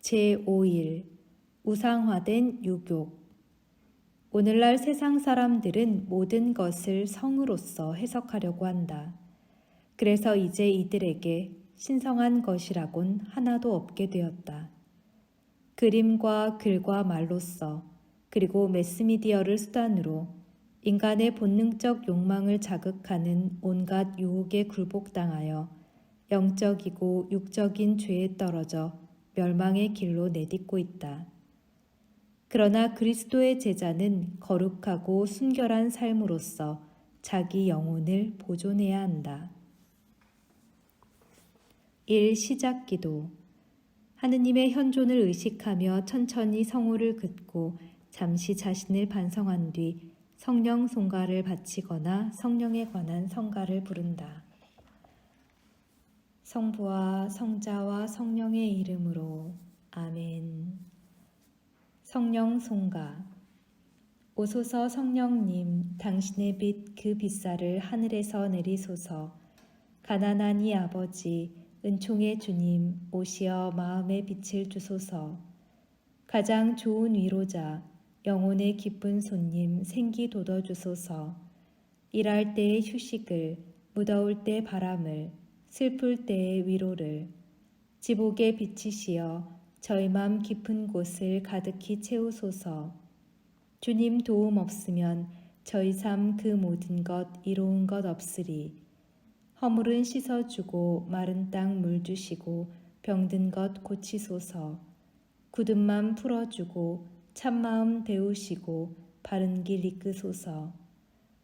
제5일 우상화된 유교 오늘날 세상 사람들은 모든 것을 성으로서 해석하려고 한다. 그래서 이제 이들에게 신성한 것이라곤 하나도 없게 되었다. 그림과 글과 말로써 그리고 매스미디어를 수단으로 인간의 본능적 욕망을 자극하는 온갖 유혹에 굴복당하여 영적이고 육적인 죄에 떨어져 멸망의 길로 내딛고 있다. 그러나 그리스도의 제자는 거룩하고 순결한 삶으로서 자기 영혼을 보존해야 한다. 1. 시작 기도 하느님의 현존을 의식하며 천천히 성호를 긋고 잠시 자신을 반성한 뒤 성령 송가를 바치거나 성령에 관한 성가를 부른다. 성부와 성자와 성령의 이름으로. 아멘. 성령 송가. 오소서 성령님 당신의 빛 그 빛살을 하늘에서 내리소서. 가난한 이 아버지 은총의 주님 오시어 마음의 빛을 주소서. 가장 좋은 위로자 영혼의 기쁜 손님 생기 돋워 주소서. 일할 때의 휴식을 무더울 때 바람을 슬플 때의 위로를 지복의 빛이시여 저희 마음 깊은 곳을 가득히 채우소서. 주님 도움 없으면 저희 삶 그 모든 것 이로운 것 없으리. 허물은 씻어주고 마른 땅 물 주시고 병든 것 고치소서. 굳은 맘 풀어주고 참마음 데우시고 바른 길 이끄소서.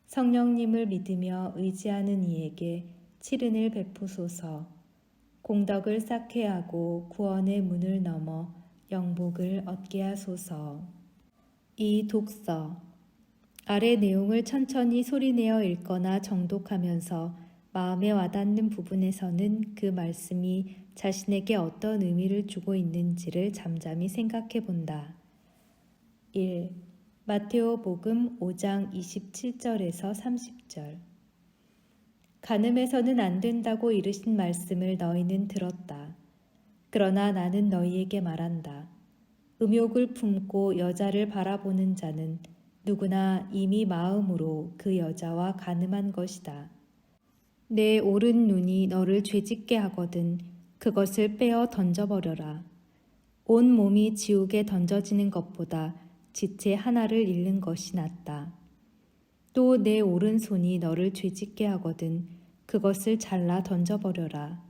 성령님을 믿으며 의지하는 이에게 치른을 베푸소서 공덕을 쌓게 하고 구원의 문을 넘어 영복을 얻게 하소서 이 독서 아래 내용을 천천히 소리내어 읽거나 정독하면서 마음에 와닿는 부분에서는 그 말씀이 자신에게 어떤 의미를 주고 있는지를 잠잠히 생각해 본다. 1. 마테오 복음 5장 27절에서 30절 간음해서는 안 된다고 이르신 말씀을 너희는 들었다. 그러나 나는 너희에게 말한다. 음욕을 품고 여자를 바라보는 자는 누구나 이미 마음으로 그 여자와 간음한 것이다. 내 오른 눈이 너를 죄짓게 하거든 그것을 빼어 던져버려라. 온 몸이 지옥에 던져지는 것보다 지체 하나를 잃는 것이 낫다. 또 내 오른손이 너를 죄짓게 하거든 그것을 잘라 던져버려라.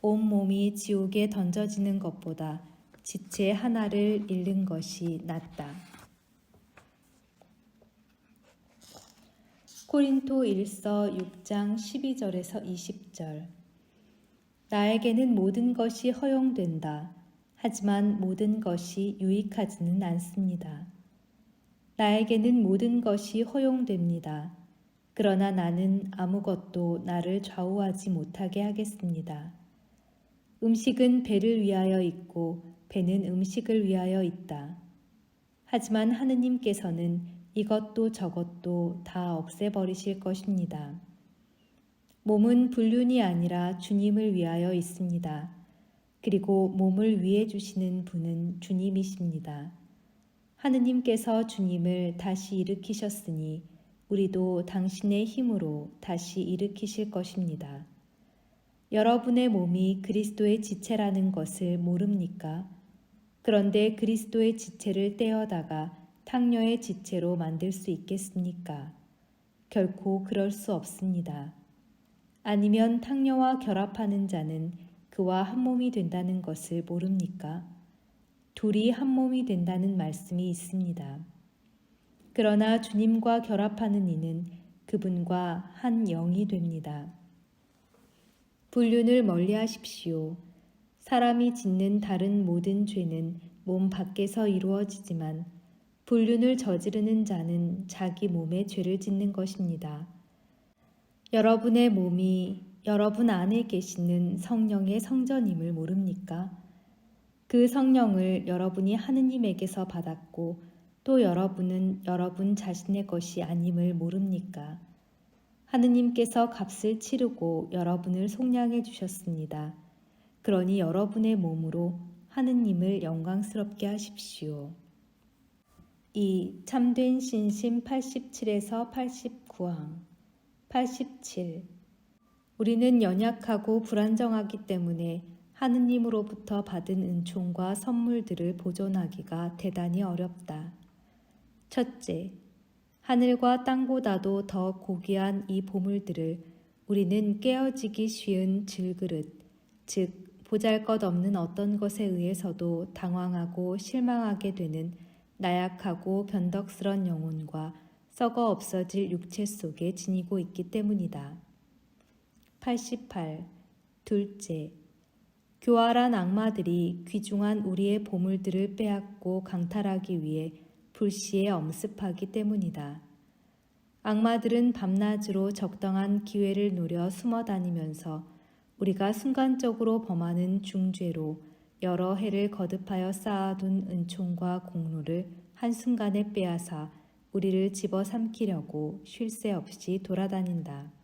온 몸이 지옥에 던져지는 것보다 지체 하나를 잃는 것이 낫다. 코린토 1서 6장 12절에서 20절 나에게는 모든 것이 허용된다. 하지만 모든 것이 유익하지는 않습니다. 나에게는 모든 것이 허용됩니다. 그러나 나는 아무것도 나를 좌우하지 못하게 하겠습니다. 음식은 배를 위하여 있고 배는 음식을 위하여 있다. 하지만 하느님께서는 이것도 저것도 다 없애버리실 것입니다. 몸은 불륜이 아니라 주님을 위하여 있습니다. 그리고 몸을 위해 주시는 분은 주님이십니다. 하느님께서 주님을 다시 일으키셨으니 우리도 당신의 힘으로 다시 일으키실 것입니다. 여러분의 몸이 그리스도의 지체라는 것을 모릅니까? 그런데 그리스도의 지체를 떼어다가 탕녀의 지체로 만들 수 있겠습니까? 결코 그럴 수 없습니다. 아니면 탕녀와 결합하는 자는 그와 한 몸이 된다는 것을 모릅니까? 둘이 한 몸이 된다는 말씀이 있습니다. 그러나 주님과 결합하는 이는 그분과 한 영이 됩니다. 불륜을 멀리 하십시오. 사람이 짓는 다른 모든 죄는 몸 밖에서 이루어지지만 불륜을 저지르는 자는 자기 몸에 죄를 짓는 것입니다. 여러분의 몸이 여러분 안에 계시는 성령의 성전임을 모릅니까? 그 성령을 여러분이 하느님에게서 받았고 또 여러분은 여러분 자신의 것이 아님을 모릅니까? 하느님께서 값을 치르고 여러분을 속량해 주셨습니다. 그러니 여러분의 몸으로 하느님을 영광스럽게 하십시오. 2. 참된 신심 87에서 89항 87. 우리는 연약하고 불안정하기 때문에 하느님으로부터 받은 은총과 선물들을 보존하기가 대단히 어렵다. 첫째, 하늘과 땅보다도 더 고귀한 이 보물들을 우리는 깨어지기 쉬운 질그릇, 즉 보잘 것 없는 어떤 것에 의해서도 당황하고 실망하게 되는 나약하고 변덕스런 영혼과 썩어 없어질 육체 속에 지니고 있기 때문이다. 88. 둘째, 교활한 악마들이 귀중한 우리의 보물들을 빼앗고 강탈하기 위해 불시에 엄습하기 때문이다. 악마들은 밤낮으로 적당한 기회를 노려 숨어 다니면서 우리가 순간적으로 범하는 중죄로 여러 해를 거듭하여 쌓아둔 은총과 공로를 한순간에 빼앗아 우리를 집어삼키려고 쉴 새 없이 돌아다닌다.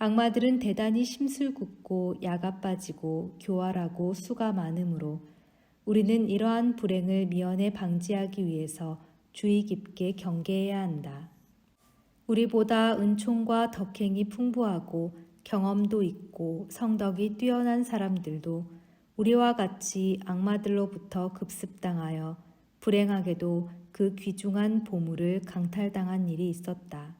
악마들은 대단히 심술궂고 야가 빠지고 교활하고 수가 많으므로 우리는 이러한 불행을 미연에 방지하기 위해서 주의 깊게 경계해야 한다. 우리보다 은총과 덕행이 풍부하고 경험도 있고 성덕이 뛰어난 사람들도 우리와 같이 악마들로부터 급습당하여 불행하게도 그 귀중한 보물을 강탈당한 일이 있었다.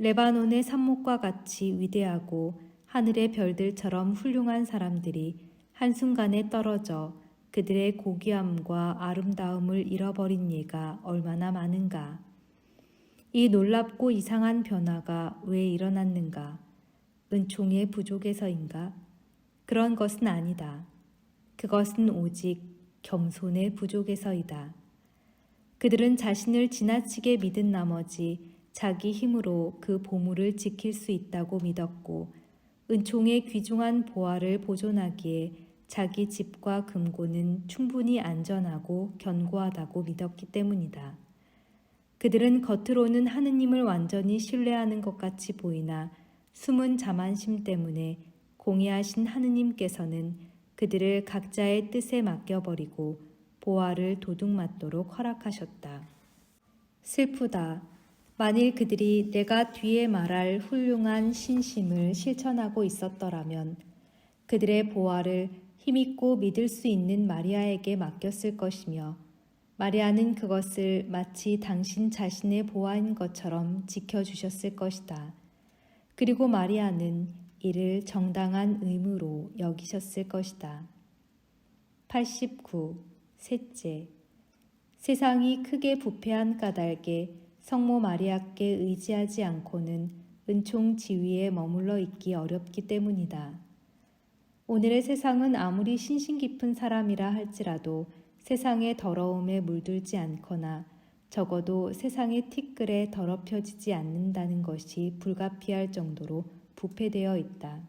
레바논의 산목과 같이 위대하고 하늘의 별들처럼 훌륭한 사람들이 한순간에 떨어져 그들의 고귀함과 아름다움을 잃어버린 예가 얼마나 많은가. 이 놀랍고 이상한 변화가 왜 일어났는가? 은총의 부족에서인가? 그런 것은 아니다. 그것은 오직 겸손의 부족에서이다. 그들은 자신을 지나치게 믿은 나머지 자기 힘으로 그 보물을 지킬 수 있다고 믿었고 은총의 귀중한 보화를 보존하기에 자기 집과 금고는 충분히 안전하고 견고하다고 믿었기 때문이다. 그들은 겉으로는 하느님을 완전히 신뢰하는 것 같이 보이나 숨은 자만심 때문에 공의하신 하느님께서는 그들을 각자의 뜻에 맡겨버리고 보화를 도둑 맞도록 허락하셨다. 슬프다. 만일 그들이 내가 뒤에 말할 훌륭한 신심을 실천하고 있었더라면 그들의 보화를 힘있고 믿을 수 있는 마리아에게 맡겼을 것이며 마리아는 그것을 마치 당신 자신의 보화인 것처럼 지켜주셨을 것이다. 그리고 마리아는 이를 정당한 의무로 여기셨을 것이다. 89. 셋째. 세상이 크게 부패한 까닭에 성모 마리아께 의지하지 않고는 은총 지위에 머물러 있기 어렵기 때문이다. 오늘의 세상은 아무리 신신 깊은 사람이라 할지라도 세상의 더러움에 물들지 않거나 적어도 세상의 티끌에 더럽혀지지 않는다는 것이 불가피할 정도로 부패되어 있다.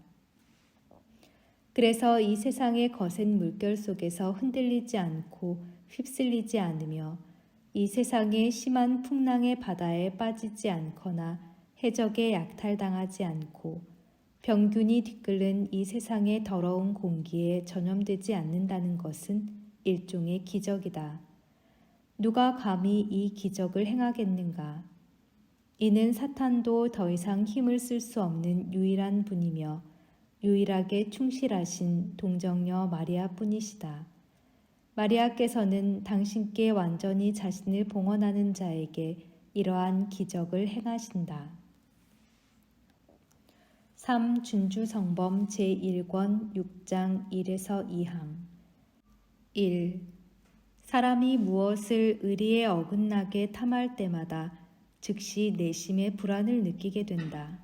그래서 이 세상의 거센 물결 속에서 흔들리지 않고 휩쓸리지 않으며 이 세상의 심한 풍랑의 바다에 빠지지 않거나 해적에 약탈당하지 않고 병균이 뒤끓는 이 세상의 더러운 공기에 전염되지 않는다는 것은 일종의 기적이다. 누가 감히 이 기적을 행하겠는가? 이는 사탄도 더 이상 힘을 쓸 수 없는 유일한 분이며 유일하게 충실하신 동정녀 마리아 뿐이시다. 마리아께서는 당신께 완전히 자신을 봉헌하는 자에게 이러한 기적을 행하신다. 3. 준주성범 제1권 6장 1에서 2항 1. 사람이 무엇을 의리에 어긋나게 탐할 때마다 즉시 내심의 불안을 느끼게 된다.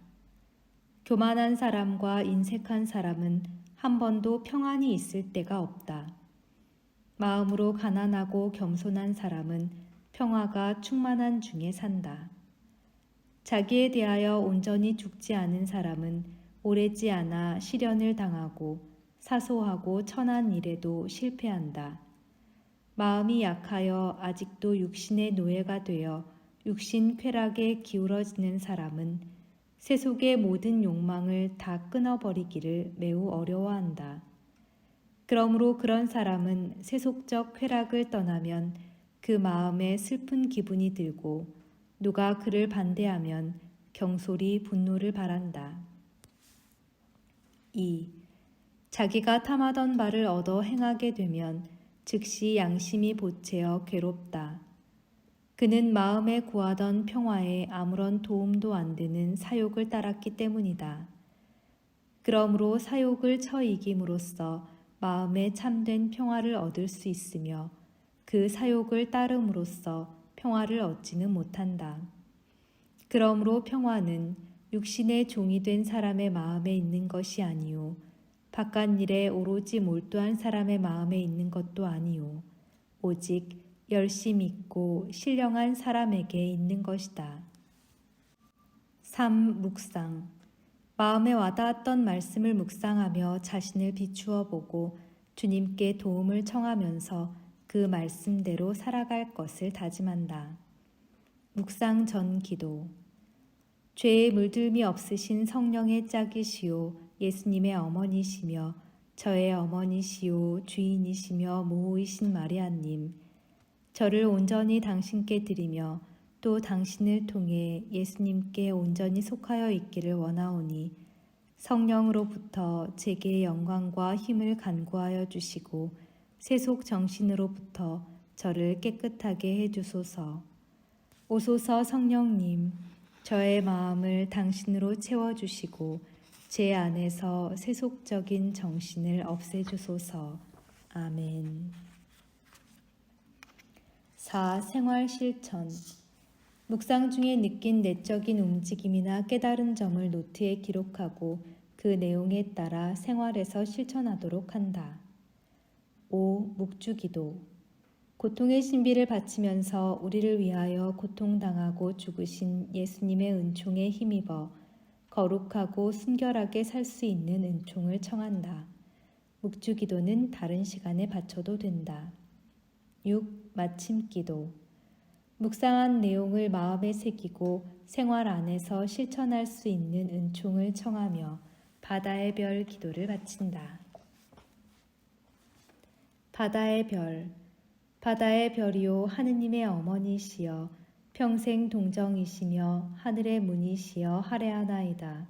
교만한 사람과 인색한 사람은 한 번도 평안이 있을 때가 없다. 마음으로 가난하고 겸손한 사람은 평화가 충만한 중에 산다. 자기에 대하여 온전히 죽지 않은 사람은 오래지 않아 시련을 당하고 사소하고 천한 일에도 실패한다. 마음이 약하여 아직도 육신의 노예가 되어 육신 쾌락에 기울어지는 사람은 세속의 모든 욕망을 다 끊어버리기를 매우 어려워한다. 그러므로 그런 사람은 세속적 쾌락을 떠나면 그 마음에 슬픈 기분이 들고 누가 그를 반대하면 경솔히 분노를 바란다. 2. 자기가 탐하던 바를 얻어 행하게 되면 즉시 양심이 보채어 괴롭다. 그는 마음에 구하던 평화에 아무런 도움도 안 되는 사욕을 따랐기 때문이다. 그러므로 사욕을 처 이김으로써 마음에 참된 평화를 얻을 수 있으며 그 사욕을 따름으로써 평화를 얻지는 못한다. 그러므로 평화는 육신의 종이 된 사람의 마음에 있는 것이 아니요 바깥 일에 오로지 몰두한 사람의 마음에 있는 것도 아니요 오직 열심 있고 신령한 사람에게 있는 것이다. 3. 묵상 마음에 와닿았던 말씀을 묵상하며 자신을 비추어 보고 주님께 도움을 청하면서 그 말씀대로 살아갈 것을 다짐한다. 묵상 전 기도. 죄에 물들미 없으신 성령의 짝이시오. 예수님의 어머니시며 저의 어머니시오. 주인이시며 모호이신 마리아님 저를 온전히 당신께 드리며 또 당신을 통해 예수님께 온전히 속하여 있기를 원하오니 성령으로부터 제게 영광과 힘을 간구하여 주시고 세속 정신으로부터 저를 깨끗하게 해 주소서. 오소서 성령님, 저의 마음을 당신으로 채워 주시고 제 안에서 세속적인 정신을 없애 주소서. 아멘. 4. 생활 실천 묵상 중에 느낀 내적인 움직임이나 깨달은 점을 노트에 기록하고 그 내용에 따라 생활에서 실천하도록 한다. 5. 묵주기도 고통의 신비를 바치면서 우리를 위하여 고통당하고 죽으신 예수님의 은총에 힘입어 거룩하고 순결하게 살 수 있는 은총을 청한다. 묵주기도는 다른 시간에 바쳐도 된다. 6. 마침기도 묵상한 내용을 마음에 새기고 생활 안에서 실천할 수 있는 은총을 청하며 바다의 별 기도를 바친다. 바다의 별, 바다의 별이요 하느님의 어머니시여 평생 동정이시며 하늘의 문이시여 하레하나이다.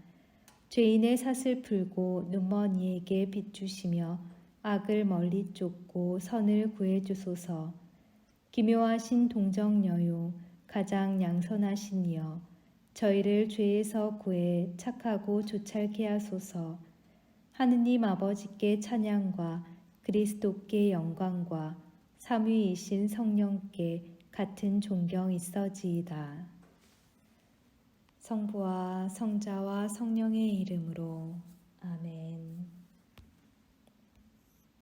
죄인의 사슬 풀고 눈먼이에게 비추시며 악을 멀리 쫓고 선을 구해 주소서. 기묘하신 동정녀요 가장 양선하신 이여 저희를 죄에서 구해 착하고 조찰케 하소서. 하느님 아버지께 찬양과 그리스도께 영광과 삼위이신 성령께 같은 존경 있어지이다. 성부와 성자와 성령의 이름으로